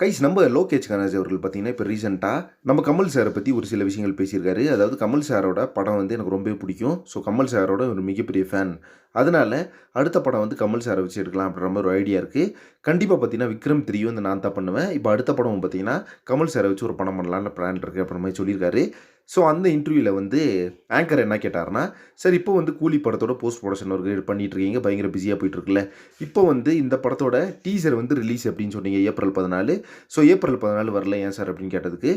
Guys நம்ம லோகேஷ் கனராஜ் அவர்கள் பார்த்தீங்கன்னா இப்போ ரீசெண்டாக நம்ம கமல் சாரை பற்றி ஒரு சில விஷயங்கள் பேசியிருக்காரு. அதாவது கமல் சாரோட படம் வந்து எனக்கு ரொம்பவே பிடிக்கும். ஸோ கமல் சாரோட ஒரு மிகப்பெரிய ஃபேன் அதனால் அடுத்த படம் வந்து கமல் சாரை வச்சு எடுக்கலாம் அப்படின்ற மாதிரி ஒரு ஐடியா இருக்குது கண்டிப்பாக பார்த்தீங்கன்னா விக்ரம் த்ரீயும் வந்து நான் தான் பண்ணுவேன். இப்போ அடுத்த படம் பார்த்தீங்கன்னா கமல் சாரை வச்சு ஒரு படம் பண்ணலான்னு பிளான் இருக்குது அப்படின்ற மாதிரி சொல்லியிருக்காரு. ஸோ அந்த இன்டர்வியூவில் வந்து ஆங்கர் என்ன கேட்டார்னா சார் இப்போ வந்து கூலி படத்தோட போஸ்ட் ப்ரொடக்ஷன் ஒர்க் பண்ணிட்டு இருக்கீங்க. பயங்கர பிஸியாக போயிட்டுருக்குல்ல இப்போ வந்து இந்த படத்தோட டீசர் வந்து ரிலீஸ் அப்படின்னு சொன்னீங்க? ஏப்ரல் பதினாலு. ஸோ ஏப்ரல் பதினாலு வரல ஏன் சார் அப்படின்னு கேட்டதுக்கு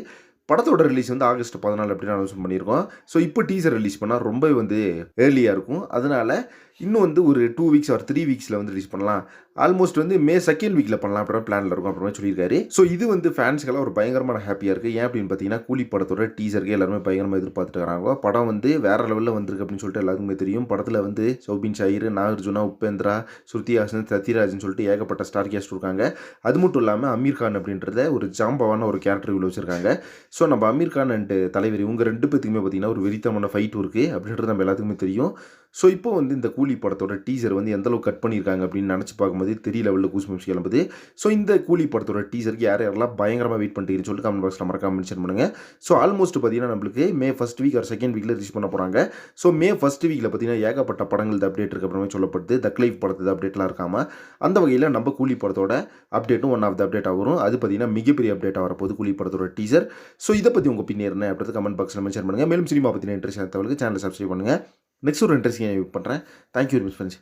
படத்தோட ரிலீஸ் வந்து ஆகஸ்ட் பதினாலு அப்படின்னு அனௌன்ஸ் பண்ணியிருக்கோம். ஸோ இப்போ டீசர் ரிலீஸ் பண்ணால் ரொம்ப வந்து ஏர்லியாக இருக்கும். அதனால் இன்னும் வந்து ஒரு டூ வீக்ஸ் ஆர் த்ரீ வீக்ஸில் வந்து ரிலீஸ் பண்ணலாம். ஆல்மோஸ்ட் வந்து மே செகண்ட் வீக்கில் பண்ணலாம். அப்படின்ற பிளானில் இருக்கும் அப்புறமா சொல்லியிருக்காரு. ஸோ இது வந்து ஃபேன்ஸ்க்கெல்லாம் ஒரு பயங்கரமான ஹாப்பியாக இருக்குது ஏன் அப்படின்னு பார்த்தீங்கன்னா கூலி படத்தோட டீசருக்கு எல்லாருமே பயங்கரமாக எதிர்பார்த்துட்டு வராங்க. படம் வந்து வேற லெவலில் வந்திருக்கு அப்படின்னு சொல்லிட்டு எல்லாருக்குமே தெரியும். படத்தில் வந்து சௌபின் ஷாயிர் நாகார்ஜுனா உபேந்திரா ஸ்ருதிஹாசன் சத்யராஜன் சொல்லிட்டு ஏகப்பட்ட ஸ்டார் கேஸ்ட் இருக்காங்க. அது மட்டும் இல்லாமல் அமீர் கான் அப்படின்றத ஒரு ஜாம்பவான ஒரு கேரக்டர் இவ்வளோ வச்சிருக்காங்க. ஸோ நம்ம அமீர் கான் அண்டு தலைவர் இவங்க ரெண்டு பேத்துக்குமே பார்த்தீங்கன்னா ஒரு வெறித்தமான ஃபைட் இருக்குது அப்படின்றது நம்ம எல்லாத்துக்குமே தெரியும். ஸோ இப்போ வந்து இந்த கூலி படத்தோட டீசர் வந்து எந்த கட் பண்ணியிருக்காங்க அப்படின்னு நினச்சி பார்க்கும்போது தெரிய லெவலில் கூஸ் கிளம்புது ஸோ இந்த கூலி படத்தோட டீசருக்கு யார் யாரெல்லாம் பயங்கரமாக வெயிட் பண்ணிட்டீங்கன்னு சொல்லிட்டு கமெண்ட் பாக்ஸில் மறக்காம மென்ஷன் பண்ணுங்கள் ஸோ ஆல்மோஸ்ட் பார்த்தீங்கன்னா நம்மளுக்கு May first week or second வீக்கில் ரிலீஸ் பண்ண போகிறாங்க ஸோ மே ஃபஸ்ட் வீக்கில் பார்த்தீங்கன்னா ஏகப்பட்ட படங்கள் அப்டேட் இருக்கு அப்புறமே சொல்லப்படுது. த கிளைவ் படத்து அப்டேட்லாம் இருக்காமல் அந்த வகையில் நம்ம கூலி படத்தோட அப்டேட்டும் ஒன் ஆஃப் த அப்டேட் ஆகும் அது பார்த்தீங்கன்னா மிகப்பெரிய அப்டேட் வரப்போகுது கூலி படத்தோட டீசர் ஸோ இதை பற்றி உங்கள் பின்னே என்ன அப்படின்றது கமெண்ட் பாக்ஸில் மென்ஷன் பண்ணுங்கள் மேலும் சினிமா பற்றின இன்ட்ரெஸ்ட் தகவலுக்கு சேனல் சப்ஸ்கிரைப் பண்ணுங்கள் நெக்ஸ்ட் ஒரு இன்ட்ரெஸ்டிங் பண்ணுறேன் thank you very much friends